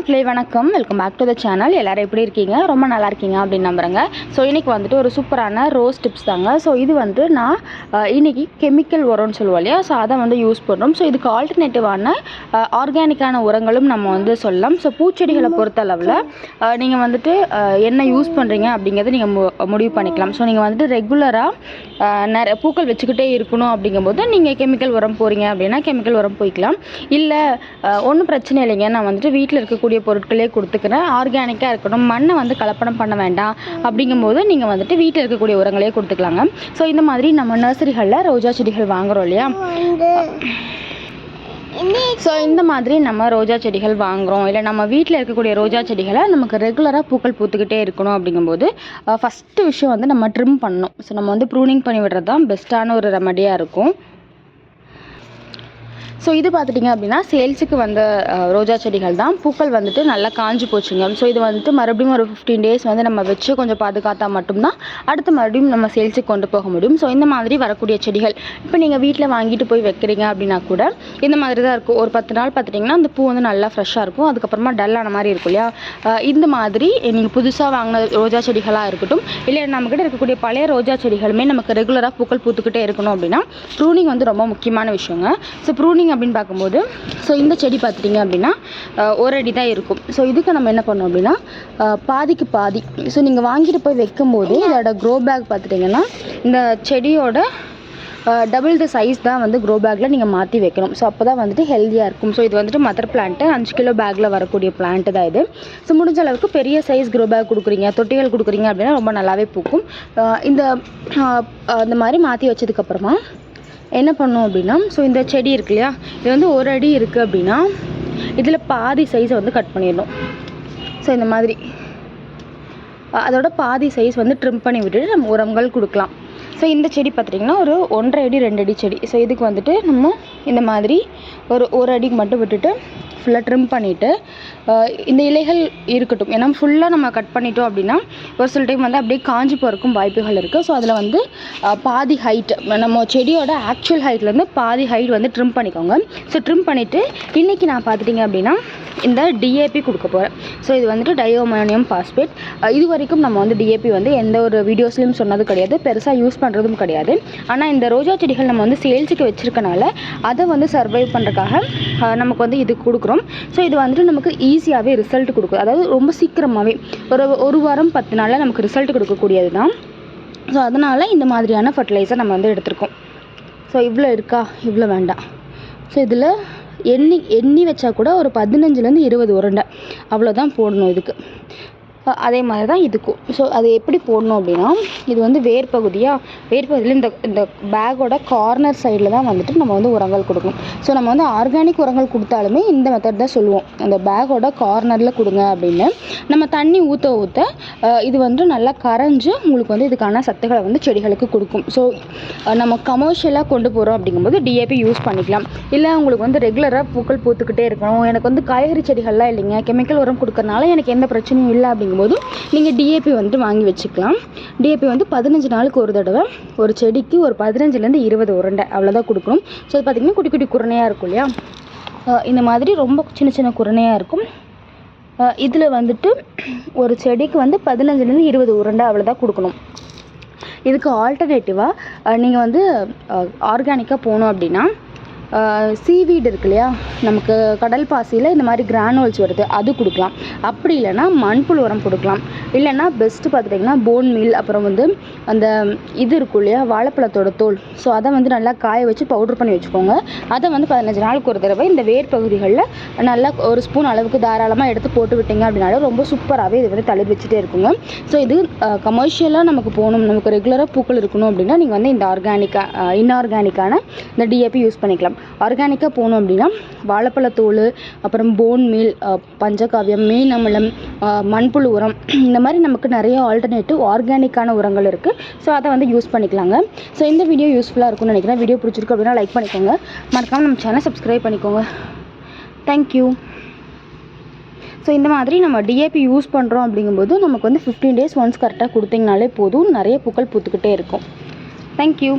மக்களே வணக்கம். Welcome back to the channel எல்லோரும் எப்படி இருக்கீங்க? ரொம்ப நல்லா இருக்கீங்க அப்படின்னு நம்புகிறேங்க ஸோ இன்றைக்கி வந்துட்டு ஒரு சூப்பரான ரோஸ் டிப்ஸ் தாங்க. ஸோ இது வந்து நான் இன்றைக்கி இன்னைக்கு கெமிக்கல் உரம்னு சொல்லுவோம் இல்லையா? ஸோ அதை வந்து யூஸ் பண்ணுறோம் ஸோ இதுக்கு ஆல்டர்னேட்டிவான ஆர்கானிக்கான உரங்களும் நம்ம வந்து சொல்லலாம். ஸோ பூச்செடிகளை பொறுத்தளவில் நீங்கள் வந்துட்டு என்ன யூஸ் பண்ணுறீங்க அப்படிங்கிறத நீங்கள் மு முடிவு பண்ணிக்கலாம். ஸோ நீங்கள் வந்துட்டு ரெகுலராக நிறைய பூக்கள் வச்சுக்கிட்டே இருக்கணும் அப்படிங்கும்போது நீங்கள் கெமிக்கல் உரம் போகிறீங்க அப்படின்னா கெமிக்கல் உரம் போய்க்கலாம். இல்லை ஒன்றும் பிரச்சனை இல்லைங்க. நான் வந்துட்டு வீட்டில் இருக்கக்கூடிய பொருட்களே கொடுத்துக்கிறேன். ஆர்கானிக்காக இருக்கணும். மண்ணை வந்து கலப்படம் பண்ண வேண்டாம். அப்படிங்கும்போது நீங்கள் வந்துட்டு வீட்டில் இருக்கக்கூடிய உரங்களே கொடுத்துக்கலாங்க. ஸோ இந்த மாதிரி நம்ம நர்சரிகளில் ரோஜா செடிகள் வாங்குறோம் இல்லையா? ஸோ இந்த மாதிரி நம்ம ரோஜா செடிகள் வாங்குகிறோம் இல்லை நம்ம வீட்டில் இருக்கக்கூடிய ரோஜா செடிகளை நமக்கு ரெகுலராக பூக்கள் பூத்துக்கிட்டே இருக்கணும் அப்படிங்கும்போது ஃபஸ்ட்டு விஷயம் வந்து நம்ம ட்ரிம் பண்ணணும். ஸோ நம்ம வந்து ப்ரூனிங் பண்ணி விடுறது தான் பெஸ்ட்டான ஒரு ரெமடியாக இருக்கும். ஸோ இது பார்த்துட்டிங்க அப்படின்னா சேல்ஸுக்கு வந்த ரோஜா செடிகள் தான். பூக்கள் வந்துட்டு நல்லா காஞ்சு போச்சுங்க. ஸோ இது வந்துட்டு மறுபடியும் ஒரு ஃபிஃப்டீன் டேஸ் வந்து நம்ம வச்சு கொஞ்சம் பாதுகாத்தா மட்டும்தான் அடுத்து மறுபடியும் நம்ம சேல்ஸுக்கு கொண்டு போக முடியும். ஸோ இந்த மாதிரி வரக்கூடிய செடிகள் இப்போ நீங்கள் வீட்டில் வாங்கிட்டு போய் வைக்கிறீங்க அப்படின்னா கூட இந்த மாதிரி தான் இருக்கும். ஒரு பத்து நாள் பார்த்துட்டிங்கன்னா அந்த பூ வந்து நல்லா ஃப்ரெஷ்ஷாக இருக்கும். அதுக்கப்புறமா டல்லான மாதிரி இருக்கும் இல்லையா? இந்த மாதிரி நீங்கள் புதுசாக வாங்கின ரோஜா செடிகளாக இருக்கட்டும் இல்லை நம்மக்கிட்ட இருக்கக்கூடிய பழைய ரோஜா செடிகளுமே நமக்கு ரெகுலராக பூக்கள் பூத்துக்கிட்டே இருக்கணும் அப்படின்னா ப்ரூனிங் வந்து ரொம்ப முக்கியமான விஷயங்க. ஸோ ப்ரூனிங் அப்படின்னு பார்க்கும்போது ஸோ இந்த செடி பார்த்துட்டிங்க அப்படின்னா ஒரு அடி தான் இருக்கும். ஸோ இதுக்கு நம்ம என்ன பண்ணோம் அப்படின்னா பாதிக்கு பாதி. ஸோ நீங்கள் வாங்கிட்டு போய் வைக்கும்போது இதோட க்ரோ பேக் பார்த்துட்டிங்கன்னா இந்த செடியோட டபுள் த சைஸ் தான் வந்து க்ரோ பேக்கில் நீங்கள் மாற்றி வைக்கணும். ஸோ அப்போ தான் வந்துட்டு ஹெல்த்தியாக இருக்கும். ஸோ இது வந்துட்டு மதர் பிளான்ட்டு அஞ்சு கிலோ பேக்கில் வரக்கூடிய பிளான்ட்டு தான் இது. ஸோ முடிஞ்ச அளவுக்கு பெரிய சைஸ் க்ரோ பேக் கொடுக்குறீங்க தொட்டிகள் கொடுக்குறீங்க அப்படின்னா ரொம்ப நல்லாவே பூக்கும். இந்த இந்த அந்த மாதிரி மாற்றி வச்சதுக்கப்புறமா என்ன பண்ணோம் அப்படின்னா ஸோ இந்த செடி இருக்கு இல்லையா இது வந்து ஒரு அடி இருக்குது அப்படின்னா இதில் பாதி சைஸை வந்து கட் பண்ணிடணும். ஸோ இந்த மாதிரி. அதோட பாதி சைஸ் வந்து ட்ரிம் பண்ணி விட்டுட்டு நம்ம உரங்கள் கொடுக்கலாம். ஸோ இந்த செடி பார்த்துட்டிங்கன்னா ஒரு ஒன்றரை அடி ரெண்டு அடி செடி. ஸோ இதுக்கு வந்துட்டு நம்ம இந்த மாதிரி ஒரு ஒரு அடிக்கு மட்டும் விட்டுட்டு ஃபுல்லாக ட்ரிம் பண்ணிவிட்டு இந்த இலைகள் இருக்கட்டும். ஏன்னா ஃபுல்லாக நம்ம கட் பண்ணிட்டோம் அப்படின்னா ஒரு சில டைம் வந்து அப்படியே காஞ்சி போகிறக்கும் வாய்ப்புகள் இருக்குது ஸோ அதில் வந்து பாதி ஹைட் நம்ம செடியோட ஆக்சுவல் ஹைட்லேருந்து பாதி ஹைட் வந்து ட்ரிம் பண்ணிக்கோங்க. ஸோ ட்ரிம் பண்ணிவிட்டு இன்றைக்கி நான் பார்த்துட்டிங்க அப்படின்னா இந்த டிஏபி கொடுக்க போகிறேன் ஸோ இது வந்துட்டு டயோமோனியம் பாஸ்பேட் இது வரைக்கும் நம்ம வந்து டிஏபி வந்து எந்த ஒரு வீடியோஸ்லையும் சொன்னது கிடையாது. பெருசாக யூஸ் பண்ணுறதும் கிடையாது. ஆனால் இந்த ரோஜா செடிகள் நம்ம வந்து சேல்ஸுக்கு வச்சுருக்கனால அதை வந்து சர்வைவ் பண்ணுறதுக்காக நமக்கு வந்து இது கொடுக்குறோம். ஸோ இது வந்துட்டு நமக்கு ஈஸியாகவே ரிசல்ட் கொடுக்கும். அதாவது ரொம்ப சீக்கிரமாகவே ஒரு ஒரு வாரம் பத்து நாளில் நமக்கு ரிசல்ட் கொடுக்கக்கூடியது தான் ஸோ அதனால் இந்த மாதிரியான ஃபர்டிலைசர் நம்ம வந்து எடுத்திருக்கோம். ஸோ இவ்வளோ இருக்கா? இவ்வளோ வேண்டாம். ஸோ இதில் எண்ணி எண்ணி வச்சா கூட ஒரு பதினஞ்சுலேருந்து இருபது உருண்டை. அவ்வளோதான் போடணும் இதுக்கு. அதே மாதிரி தான் இதுக்கும். ஸோ அது எப்படி போடணும் அப்படின்னா இது வந்து வேர் பகுதியாக வேர் பகுதியில் இந்த இந்த பேக்கோட கார்னர் சைடில் தான் வந்துட்டு நம்ம வந்து உரங்கள் கொடுக்கணும். ஸோ நம்ம வந்து ஆர்கானிக் உரங்கள் கொடுத்தாலுமே இந்த மெத்தட் தான் சொல்லுவோம். அந்த பேக்கோட கார்னரில் கொடுங்க அப்படின்னு. நம்ம தண்ணி ஊற்ற ஊற்ற இது வந்து நல்லா கரைஞ்சு உங்களுக்கு வந்து இதுக்கான சத்துக்களை வந்து செடிகளுக்கு கொடுக்கும். ஸோ நம்ம கமர்ஷியலாக கொண்டு போகிறோம் அப்படிங்கும்போது டிஏபி யூஸ் பண்ணிக்கலாம். இல்லை உங்களுக்கு வந்து ரெகுலராக பூக்கள் பூத்துக்கிட்டே இருக்கணும். எனக்கு வந்து காய்கறி செடிகள்லாம் இல்லைங்க. கெமிக்கல் உரம் கொடுக்கறனால எனக்கு எந்த பிரச்சனையும் இல்லை அப்படிங்கும்போது நீங்கள் டிஏபி வந்துட்டு வாங்கி வச்சுக்கலாம். டிஏபி வந்து பதினஞ்சு நாளுக்கு ஒரு தடவை. ஒரு செடிக்கு ஒரு பதினஞ்சுலேருந்து இருபது உருண்டை. அவ்வளோதான் கொடுக்கணும். ஸோ அது பார்த்திங்கன்னா குட்டி குட்டி குரணையாக இருக்கும் இல்லையா? இந்த மாதிரி ரொம்ப சின்ன சின்ன குரணையாக இருக்கும். இதில் வந்துட்டு ஒரு செடிக்கு வந்து பதினஞ்சுலேருந்து இருபது உருண்டை அவ்வளோதான் கொடுக்கணும். இதுக்கு ஆல்டர்னேட்டிவாக நீங்கள் வந்து ஆர்கானிக்காக போகணும் அப்படின்னா சீவீடு இருக்கு இல்லையா? நமக்கு கடல் பாசியில் இந்த மாதிரி கிரானுவல்ஸ் வருது அது கொடுக்கலாம். அப்படி இல்லைன்னா மண்புழு உரம் கொடுக்கலாம். இல்லைன்னா பெஸ்ட்டு பார்த்துட்டிங்கன்னா போன் மீல் அப்புறம் வந்து அந்த இது இருக்கும் இல்லையா வாழைப்பழத்தோட தோல். ஸோ அதை வந்து நல்லா காய வச்சு பவுடர் பண்ணி வச்சுக்கோங்க. அதை வந்து பதினஞ்சு நாளுக்கு ஒரு தடவை இந்த வேர் பகுதிகளில் நல்லா ஒரு ஸ்பூன் அளவுக்கு தாராளமாக எடுத்து போட்டு விட்டீங்க அப்படின்னாலும் ரொம்ப சூப்பராகவே இது வந்து தளிர் வச்சுட்டே இருக்குங்க. ஸோ இது கமர்ஷியலாக நமக்கு போகணும். நமக்கு ரெகுலராக பூக்கள் இருக்கணும் அப்படின்னா நீங்கள் வந்து இந்த ஆர்கானிக்காக இன்ஆர்கானிக்கான இந்த டிஏபி யூஸ் பண்ணிக்கலாம். ஆர்கானிக்காக போகணும் அப்படின்னா வாழைப்பழத்தோல் அப்புறம் போன் மீல் பஞ்சகாவியம் மீன் அமிலம் மண்புழு உரம் இந்த மாதிரி நமக்கு நிறைய ஆல்டர்னேட்டிவ் ஆர்கானிக்கான உரங்கள் இருக்குது ஸோ அதை வந்து யூஸ் பண்ணிக்கலாங்க. ஸோ இந்த வீடியோ யூஸ்ஃபுல்லாக இருக்கும்னு நினைக்கிறேன். வீடியோ பிடிச்சிருக்கு அப்படின்னா லைக் பண்ணிக்கோங்க. மறக்காமல் நம்ம சேனல் சப்ஸ்கிரைப் பண்ணிக்கோங்க. தேங்க்யூ ஸோ இந்த மாதிரி நம்ம டிஏபி யூஸ் பண்ணுறோம் அப்படிங்கும்போது நமக்கு வந்து ஃபிஃப்டீன் டேஸ் ஒன்ஸ் கரெக்டாக கொடுத்தீங்கனாலே போதும். நிறைய பூக்கள் பூத்துக்கிட்டே இருக்கும். தேங்க்யூ